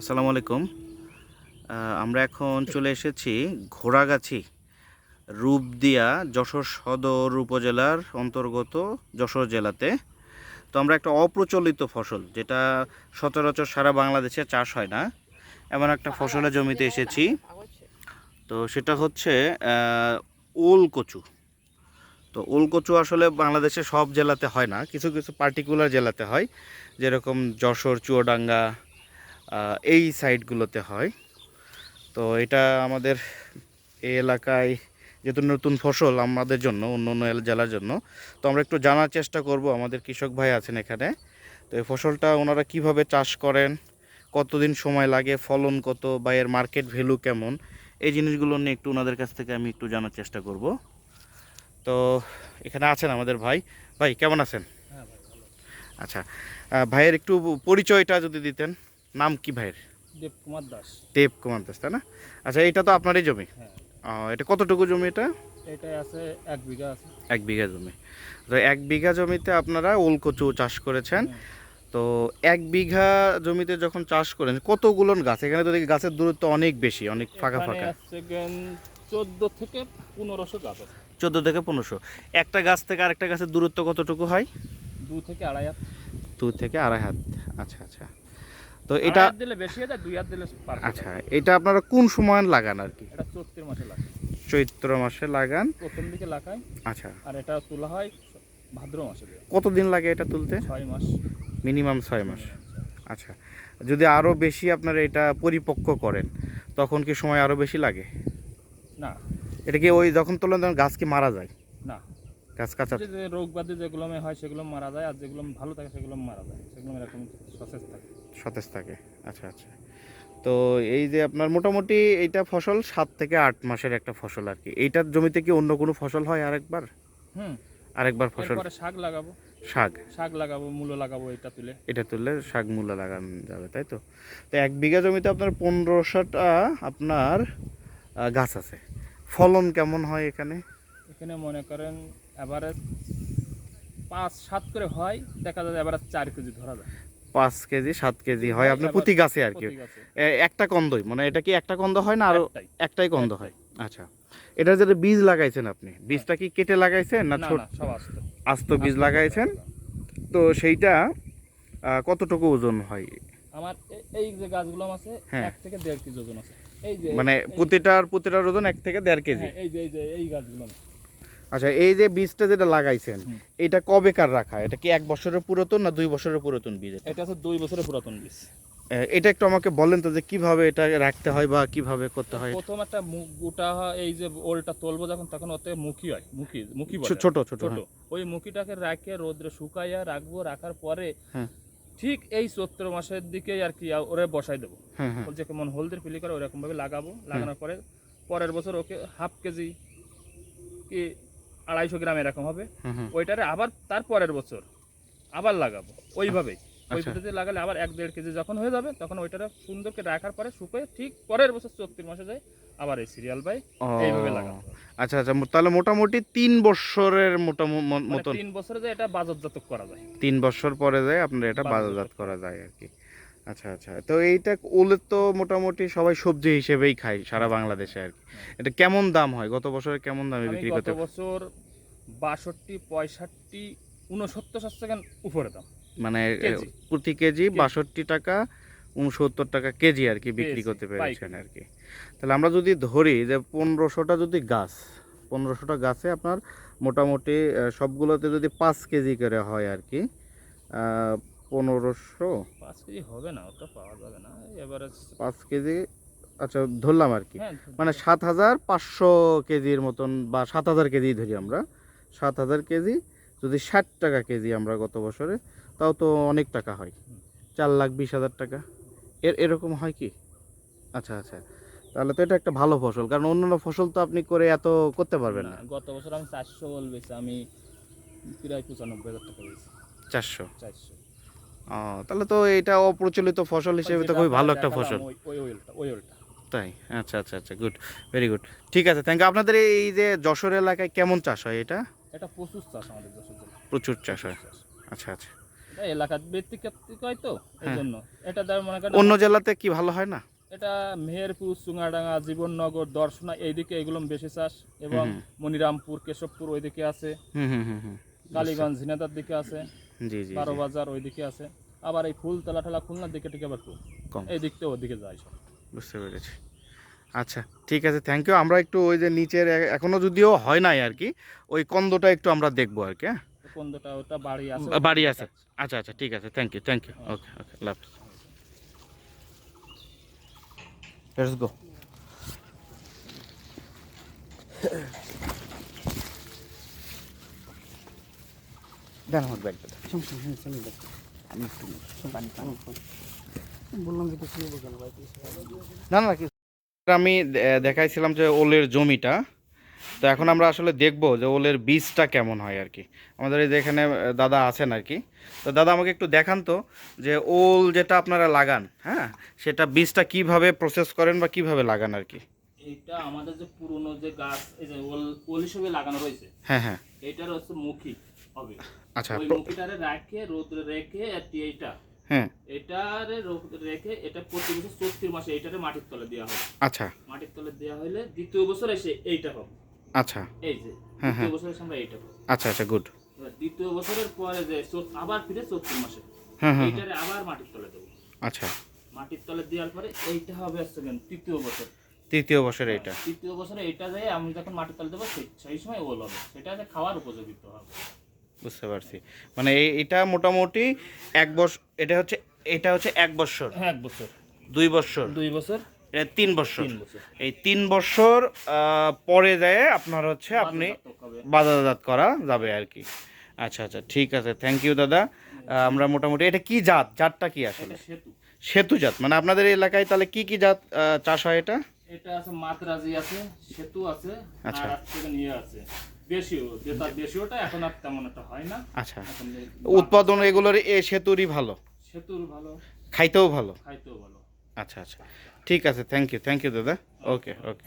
আসসালামু আলাইকুম। আমরা এখন চলে এসেছি ঘোড়াগাছি, রূপদিয়া, যশোর সদর উপজেলার অন্তর্গত যশোর জেলাতে। তো আমরা একটা অপ্রচলিত ফসল, যেটা সচরাচর সারা বাংলাদেশে চাষ হয় না, এমন একটা ফসলের জমিতে এসেছি। তো সেটা হচ্ছে ওল কচু তো ওল কচু আসলে বাংলাদেশে সব জেলাতে হয় না, কিছু কিছু পার্টিকুলার জেলাতে হয়, যেরকম যশোর, চুয়াডাঙ্গা এই সাইডগুলোতে হয়। তো এটা আমাদের এই এলাকায় যেহেতু নতুন ফসল আমাদের জন্য অন্য অন্য জেলার জন্য তো আমরা একটু জানার চেষ্টা করব। আমাদের কৃষক ভাই আছেন এখানে। তো এই ফসলটা ওনারা কীভাবে চাষ করেন কতদিন সময় লাগে ফলন কত বা এর মার্কেট ভ্যালু কেমন এই জিনিসগুলো নিয়ে একটু ওনাদের কাছ থেকে আমি একটু জানার চেষ্টা করব। তো এখানে আছেন আমাদের ভাই। ভাই কেমন আছেন? আচ্ছা ভাইয়ের একটু পরিচয়টা যদি দিতেন। নাম কি ভাইয়ের? দেব কুমার দাস। দেব কুমার দাস তাই না? আচ্ছা এটা তো আপনারই জমি। হ্যাঁ। এটা কতটুকু জমি এটা? এটাই আছে এক বিঘা আছে। এক বিঘা জমি। তো এক বিঘা জমিতে আপনারা ওল কচু চাষ করেছেন। তো এক বিঘা জমিতে যখন চাষ করেন কতগুলো গাছ? এখানে তো দেখি গাছের দূরত্ব অনেক বেশি অনেক ফাঁকা ফাঁকা। চোদ্দ থেকে পনেরোশো গাছ চোদ্দ থেকে পনেরোশো। একটা গাছ থেকে আরেকটা গাছের দূরত্ব কতটুকু হয়? দু থেকে আড়াই হাত। দু থেকে আড়াই হাত। আচ্ছা আচ্ছা। তো এটা দিলে বেশি যায় দুই হাত দিলে আচ্ছা এটা আপনারা কোন সময় লাগান আর কি? এটা চৈত্রের মাসে লাগে চৈত্র মাসে লাগান। প্রথম দিকে লাগায় আচ্ছা। আর এটা তোলা হয় ভাদ্র মাসে। কতদিন লাগে এটা তুলতে? ছয় মাস। মিনিমাম ছয় মাস। আচ্ছা যদি আরও বেশি আপনারা এটা পরিপক্ক করেন তখন কি সময় আরও বেশি লাগে? না। এটা কি ওই যখন তোলেন তখন গাছ কি মারা যায়? না। গাছ কাঁচা রোগ ব্যাধি যেগুলো হয় সেগুলো মারা যায় আর যেগুলো ভালো থাকে সেগুলো মারা যায়। সেগুলো এরকম সচেত থাকে। সতেজ থাকে। আচ্ছা আচ্ছা। তো এই যে আপনার মোটামুটি এইটা ফসল সাত থেকে আট মাসের একটা ফসল আর কি। এইটার জমিতে কি অন্য কোনো ফসল হয় আরেকবার? হুম। আরেকবার ফসল। শাক লাগাবো। শাক? শাক লাগাবো মূলো লাগাবো এটা তুলে। এটা তুললে শাক মূলা লাগানো যাবে তাই তো? তো এক বিঘা জমিতে আপনার পনেরোশোটা আপনার গাছ আছে। ফলন কেমন হয় এখানে? এখানে মনে করেন এবারে পাঁচ সাত করে হয় দেখা যায় এবারে চার কেজি ধরা যায়। পাঁচ কেজি সাত কেজি হয় আপনার প্রতি গাছে আর কি। একটা কন্দই মানে এটা কি একটা কন্দ হয় না আরও একটাই। কন্দ হয়? আচ্ছা। এটা যেটা বীজ লাগাইছেন আপনি বীজটা কি কেটে লাগাইছেন না ছোট? আসতো। বীজ লাগাইছেন? তো সেইটা কতটুকু ওজন হয়? আমার এই যে গাছগুলো আছে হ্যাঁ। এক থেকে দেড় কেজি ওজন আছে। এই যে মানে প্রতিটার প্রতিটার ওজন এক থেকে দেড় কেজি? হ্যাঁ, এই যে এই যে এই গাছগুলো আচ্ছা এই যে বীজটা যেটা লাগাইছেন। এটা কবেকার রাখা এটা কি এক বছরের পুরাতন না দুই বছরের পুরাতন বীজ এটা? আছে দুই বছরের পুরাতন বীজ এটা একটু আমাকে বলেন তো যে কীভাবে এটা রাখতে হয় বা কীভাবে করতে হয় প্রথম একটা মু- গোটা এই যে ওলটা তুলবো যখন তখন ওতে মুখি হয় মুখি মুখি ছোট ছোট ছোট হ্যাঁ। ওই মুখিটাকে রাখে রোদ্রে শুকাইয়া রাখব রাখার পরে হ্যাঁ। ঠিক এই চৈত্র মাসের দিকে আর কি ওরে বসাই দেবো হ্যাঁ হ্যাঁ কেমন হলদের পিলি করে ওরকম ভাবে লাগাবো লাগানোর পরে পরের বছর ওকে হাফ কেজি কি আড়াইশো গ্রাম এরকম হবে। ওইটারে আবার তার পরের বছর আবার লাগাবো ওইভাবেই ওই আচ্ছা। পদ্ধতি লাগালে আবার এক দেড় কেজি যখন হয়ে যাবে তখন ওইটারে সুন্দর করে রাখার পরে শুকিয়ে ঠিক পরের বছর চৈত্র মাসে যায় আবার এই সিরিয়াল বাই এইভাবে লাগাতে হবে। আচ্ছা আচ্ছা তাহলে মোটামুটি তিন বছরের মোটামুটি মানে তিন বছরে যায় এটা বাজারজাত করা যায় তিন বছর পরে যায় আপনার এটা বাজারজাত করা যায় আর কি আচ্ছা আচ্ছা। তো এইটা ওলের তো মোটামুটি সবাই সবজি হিসেবেই খায় সারা বাংলাদেশে আর কি। এটা কেমন দাম হয়? গত বছরে কেমন দামে বিক্রি গত করতে বছর বাষট্টি পঁয়ষট্টি উনসত্তর সেকেন্ড উপরে দাম। মানে প্রতি কেজি বাষট্টি টাকা উনসত্তর টাকা কেজি আর কি বিক্রি করতে পেরেছেন। আর কি। তাহলে আমরা যদি ধরি যে পনেরোশোটা যদি গাছ পনেরোশোটা গাছে আপনার মোটামুটি সবগুলোতে যদি পাঁচ কেজি করে হয় আর কি পনেরোশো? পাঁচ কেজি হবে না ওটা পাওয়া যাবে না। এবারে পাঁচ কেজি? আচ্ছা ধরলাম আর কি। হ্যাঁ মানে সাত হাজার পাঁচশো কেজির মতন বা সাত হাজার কেজি ধরি আমরা। সাত হাজার কেজি যদি ষাট টাকা কেজি আমরা গত বছরে তাও তো অনেক টাকা হয়। চার লাখ বিশ হাজার টাকা। এর এরকম হয় কি? আচ্ছা আচ্ছা। তাহলে তো এটা একটা ভালো ফসল কারণ অন্যান্য ফসল তো আপনি করে এত করতে পারবেন না গত বছর আমি চারশো বলবেছি আমি প্রায় পঁচানব্বই হাজার টাকা চারশো? চারশো। ও তাহলে তো এটা অপ্রচলিত ফসল হিসেবে তো খুবই ভালো একটা ফসল। তাই? আচ্ছা আচ্ছা আচ্ছা গুড ভেরি গুড ঠিক আছে থ্যাংক ইউ আপনাদের এই যে যশোর এলাকায় কেমন চাষ হয় এটা? এটা প্রচুর চাষ আমাদের জন্য প্রচুর চাষ হয়। আচ্ছা আচ্ছা। এটা এলাকা ভিত্তিক হয় তো এই হ্যাঁ। জন্য এটা তার মনে করেন অন্য জেলাতে কি ভালো হয় না? এটা মেহেরপুর চুঙাডাঙ্গা জীবননগর দর্শনা এইদিকে এগুলো বেশি চাষ। এবং মনিরামপুর কেশবপুর ওইদিকে আছে। কালীগঞ্জ ঝিনাদার দিকে আছে। জি জি বারো বাজার ওইদিকে আছে। আবার এই ফুলতলা ঠেলা খুলনার দিকে টিকে আবার কম কম। এই দিক থেকে ওদিকে যায় সব। বুঝতে পেরেছি। আচ্ছা ঠিক আছে থ্যাংক ইউ আমরা একটু ওই যে নিচের এ- এখনও যদিও হয় নাই আর কি ওই কন্দটা একটু আমরা দেখব আর কি হ্যাঁ? কোনটা ওটা বাড়ি আছে। বাড়ি আছে। আচ্ছা আচ্ছা ঠিক আছে thank you thank you okay okay love let's go then আমার ব্যাগটা। বললাম যে কিছু নেব কেন ভাই? না না কিছু আমি দেখাইছিলাম যে ওলের জমিটা। তো এখন আমরা আসলে দেখব যে ওলের বীজটা কেমন হয় আর কি। আমাদের এই যে এখানে দাদা আছেন আর কি। তো দাদা আমাকে একটু দেখান তো যে ওল যেটা আপনারা লাগান হ্যাঁ? সেটা বীজটা কীভাবে প্রসেস করেন বা কীভাবে লাগান আর কি? এটা আমাদের যে পুরনো যে গাছ এই যে ওল ওল হিসেবে লাগানো রয়েছে। হ্যাঁ হ্যাঁ। এটার হচ্ছে মুখী হবে। আচ্ছা ওই মুখিটারে রাখে রোদ্রে রেখে এইটা। হ্যাঁ। এটারে রেখে এটা প্রতি বছর চৌত্রিশ মাসে এইটারে মাটির তলে দেওয়া হয়। আচ্ছা। মাটির তলে দেওয়া হলে দ্বিতীয় বছর এসে এইটা পাবো। আচ্ছা। এই যে হ্যাঁ, দ্বিতীয় বছর এসে আমরা এইটা পাবো। আচ্ছা আচ্ছা গুড। দ্বিতীয় বছরের পরে যে আবার ফিরে চৌত্রিশ মাসে হ্যাঁ হ্যাঁ হ্যাঁ। এইটারে আবার মাটির তলে দেবো। আচ্ছা। মাটির তলে দেওয়ার পরে এইটা হবে আসছে তৃতীয় বছর। তৃতীয় বছর এইটা। তৃতীয় বছরে এটা যায় আমি যখন মাটির তলে দেবো সেই- সময় ওল হবে। সেটা খাওয়ার উপযোগিত হবে। বুঝতে পারছি। মানে এটা মোটামুটি এক বছর এটা হচ্ছে এটা হচ্ছে এক বছর হ্যাঁ এক বছর দুই বছর দুই বছর তিন বছর এই তিন বছর পরে যায় আপনার হচ্ছে আপনি বাজারজাত করা যাবে আর কি। আচ্ছা আচ্ছা ঠিক আছে। থ্যাংক ইউ দাদা। আমরা মোটামুটি এটা কি জাত? জাতটা কি আসলে? সেতু। জাত। মানে আপনাদের এলাকায় তাহলে কি কি জাত চাষ হয় এটা? এটা আছে মাতরাজি আছে সেতু আছে আচ্ছা। আছে। দেশীয় যে দেশীয়টা এখন আর তেমন একটা হয় না। আচ্ছা। উৎপাদন এগুলোর এ সেতুরই ভালো? সেতুর ভালো। খাইতেও ভালো? খাইতেও ভালো। আচ্ছা আচ্ছা। ঠিক আছে থ্যাংক ইউ থ্যাংক ইউ দাদা। ওকে ওকে